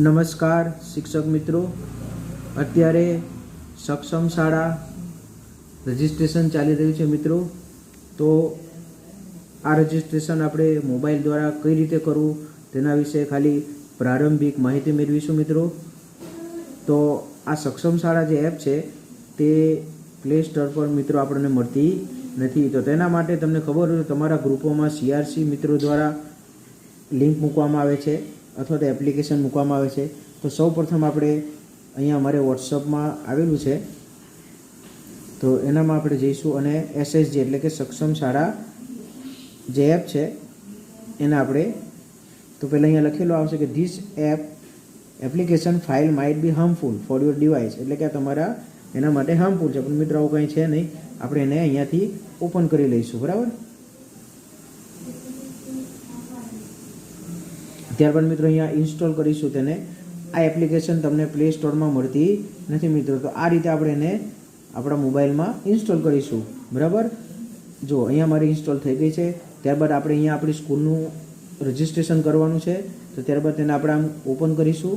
નમસ્કાર, શિક્ષક મિત્રો. અત્યારે સક્ષમ શાળા રજિસ્ટ્રેશન ચાલી રહ્યું છે મિત્રો. તો આ રજિસ્ટ્રેશન આપણે મોબાઈલ દ્વારા કઈ રીતે કરવું તેના વિશે ખાલી પ્રારંભિક માહિતી મેળવીશું મિત્રો. તો આ સક્ષમ શાળા જે એપ છે તે પ્લે સ્ટોર પર મિત્રો આપણને મળતી નથી. તો તેના માટે તમને ખબર હોય તમારા ગ્રુપોમાં સીઆરસી મિત્રો દ્વારા લિંક મૂકવામાં આવે છે. અથવા તો એપ્લિકેશન મૂકવામાં આવે છે. તો સૌ પ્રથમ આપણે અહીંયા અમારે વોટ્સઅપમાં આવેલું છે. તો એનામાં આપણે જઈશું અને એસએસજી એટલે કે સક્ષમ શાળા જે એપ છે, એને આપણે તો પહેલાં અહીંયા લખેલું આવશે કે this app application file might be harmful for your device એટલે કે તમારા એના માટે હાર્મફુલ છે. પણ મિત્રો, આવું કંઈ છે નહીં. આપણે એને અહીંયાથી ઓપન કરી લઈશું. બરાબર? ત્યારબાદ મિત્રો અહીંયા ઇન્સ્ટોલ કરીશું તેને. આ એપ્લિકેશન તમને પ્લે સ્ટોરમાં મળતી નથી મિત્રો. તો આ રીતે આપણે એને આપણા મોબાઈલમાં ઇન્સ્ટોલ કરીશું. બરાબર? જો અહીંયા મારી ઇન્સ્ટોલ થઈ ગઈ છે. ત્યારબાદ આપણે અહીંયા આપણી સ્કૂલનું રજિસ્ટ્રેશન કરવાનું છે. તો ત્યારબાદ તેને આપણે આમ ઓપન કરીશું.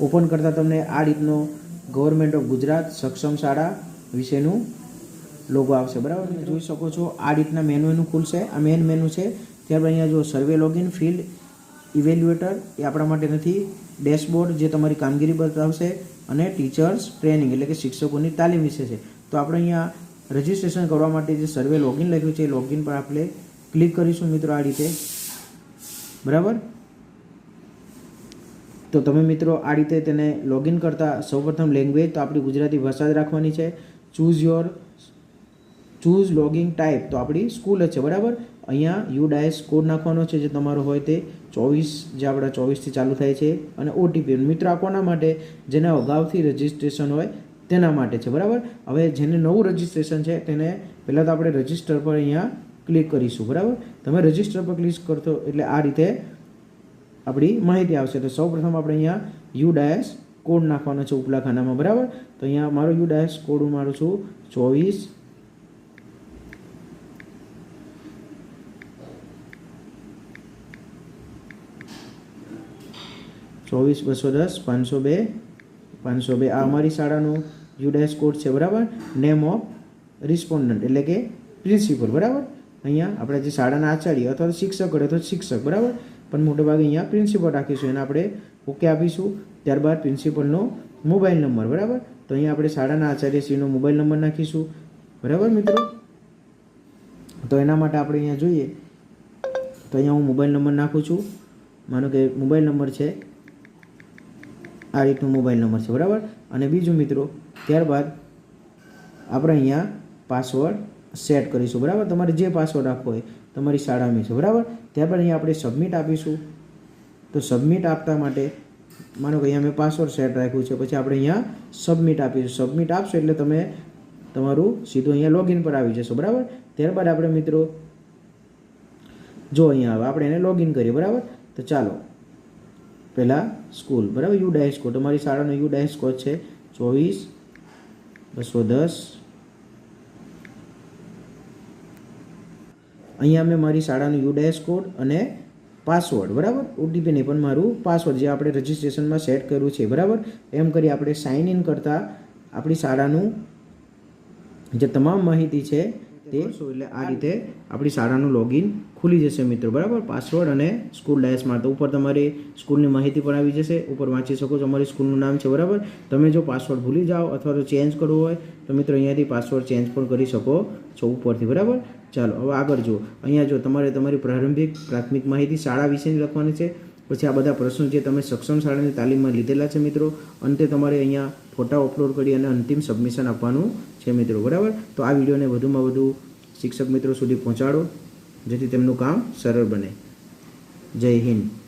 ઓપન કરતાં તમને આ રીતનો ગવર્મેન્ટ ઓફ ગુજરાત સક્ષમ શાળા વિશેનું લોગો આવશે. બરાબર? તમે જોઈ શકો છો આ રીતના મેનુ ખુલશે. આ મેન મેનુ છે. ત્યારબાદ અહીંયા જો સર્વે લોગિન ફિલ્ડ ઇવેલ્યુએટર એ આપણા માટે નથી ડેશબોર્ડ જે તમારી કામગીરી બતાવશે અને ટીચર્સ ટ્રેનિંગ એટલે કે શિક્ષકોની તાલીમ વિશે છે. તો આપણે અહીંયા રજિસ્ટ્રેશન કરવા માટે જે સર્વે લોગિન લખ્યું છે, એ લોગિન પર આપણે ક્લિક કરીશું મિત્રો આ રીતે. બરાબર? તો તમે મિત્રો આ રીતે તેને લોગિન કરતા સૌપ્રથમ લેંગ્વેજ તો આપણી ગુજરાતી ભાષા જ રાખવાની છે. Choose your choose logging type તો આપણી સ્કૂલ જ છે, બરાબર? અહીંયા યુ ડાયસ કોડ નાખવાનો છે જે તમારો હોય તે ચોવીસ જે આપણા ચોવીસથી ચાલુ થાય છે અને ઓટીપી મિત્રો આ કોના માટે? જેને અગાઉથી રજિસ્ટ્રેશન હોય તેના માટે છે, બરાબર? હવે જેને નવું રજિસ્ટ્રેશન છે તેને પહેલાં તો આપણે રજિસ્ટર પર અહીંયા ક્લિક કરીશું, બરાબર? તમે રજિસ્ટર પર ક્લિક કરશો એટલે આ રીતે આપણી માહિતી આવશે. તો સૌ પ્રથમ આપણે અહીંયા યુ ડાયસ કોડ નાખવાનો છે ઉપલા ખાનામાં બરાબર? તો અહીંયા મારો યુ ડાયસ કોડ હું મારું છું ચોવીસ ચોવીસ બસો દસ, પાંચસો બે પાંચસો બે. આ અમારી શાળાનો યુડાયસ કોડ છે, બરાબર? નેમ ઓફ રિસ્પોન્ડન્ટ એટલે કે પ્રિન્સિપલ બરાબર? અહીંયા આપણે જે શાળાના આચાર્ય અથવા તો શિક્ષક હોય તો શિક્ષક, બરાબર? પણ મોટેભાગે અહીંયા પ્રિન્સિપલ રાખીશું, એને આપણે ઓકે આપીશું. ત્યારબાદ પ્રિન્સિપલનો મોબાઈલ નંબર બરાબર? તો અહીંયા આપણે શાળાના આચાર્યશ્રીનો મોબાઈલ નંબર નાખીશું, બરાબર મિત્રો? તો એના માટે આપણે અહીંયા જોઈએ. તો અહીંયા હું મોબાઈલ નંબર નાખું છું. માનો કે મોબાઈલ નંબર છે આ રીતનો મોબાઈલ નંબર છે, બરાબર? અને બીજું મિત્રો, ત્યારબાદ આપણે અહીંયા પાસવર્ડ સેટ કરીશું, બરાબર? તમારે જે પાસવર્ડ આપવો હોય, તમારી શાળામાં છે બરાબર? ત્યારબાદ અહીંયા આપણે સબમિટ આપીશું. તો સબમિટ આપતા માટે, માનો કે અહીંયા મેં પાસવર્ડ સેટ રાખ્યું છે, પછી આપણે અહીંયા સબમિટ આપીશું. સબમિટ આપશો એટલે તમે તમારું સીધું અહીંયા લોગિન પર આવી જશો, બરાબર? ત્યારબાદ આપણે મિત્રો, જો અહીંયા આવે, આપણે એને લોગિન કરીએ, બરાબર? તો ચાલો પહેલાં સ્કૂલ, બરાબર? યુ ડાયસ કોડ તમારી શાળાનો યુ ડાયસ કોડ છે ચોવીસ, બસો દસ. અહીંયા મેં મારી શાળાનો યુ ડાયસ કોડ અને પાસવર્ડ, બરાબર? ઓટીપી નહીં, પણ મારું પાસવર્ડ જે આપણે રજિસ્ટ્રેશનમાં સેટ કર્યું છે, બરાબર? એમ કરી આપણે સાઇન ઇન કરતાં આપણી શાળાનું જે તમામ માહિતી છે તે એટલે આ રીતે આપણી શાળાનું લોગિન ખુલી જશે મિત્રો, બરાબર? પાસવર્ડ અને સ્કૂલ ડાયસમાં તો ઉપર તમારી સ્કૂલની માહિતી પણ આવી જશે. ઉપર વાંચી શકો છો અમારી સ્કૂલનું નામ છે, બરાબર? તમે જો પાસવર્ડ ભૂલી જાઓ અથવા તો ચેન્જ કરવો હોય, તો મિત્રો અહીંયાથી પાસવર્ડ ચેન્જ પણ કરી શકો છો ઉપરથી, બરાબર? ચાલો, હવે આગળ જુઓ. અહીંયા જો તમારે તમારી પ્રારંભિક પ્રાથમિક માહિતી શાળા વિશેની લખવાની છે પછી આ બધા પ્રશ્નો જે તમે સક્ષમ શાળાની તાલીમમાં લીધેલા છે મિત્રો, અંતે તમારે અહીંયા ફોટા અપલોડ કરી અને અંતિમ સબમિશન આપવાનું છે મિત્રો, બરાબર? તો આ વિડીયોને વધુમાં વધુ શિક્ષક મિત્રો સુધી પહોંચાડો, જેથી તેમનું કામ સરળ બને. જય હિન્દ.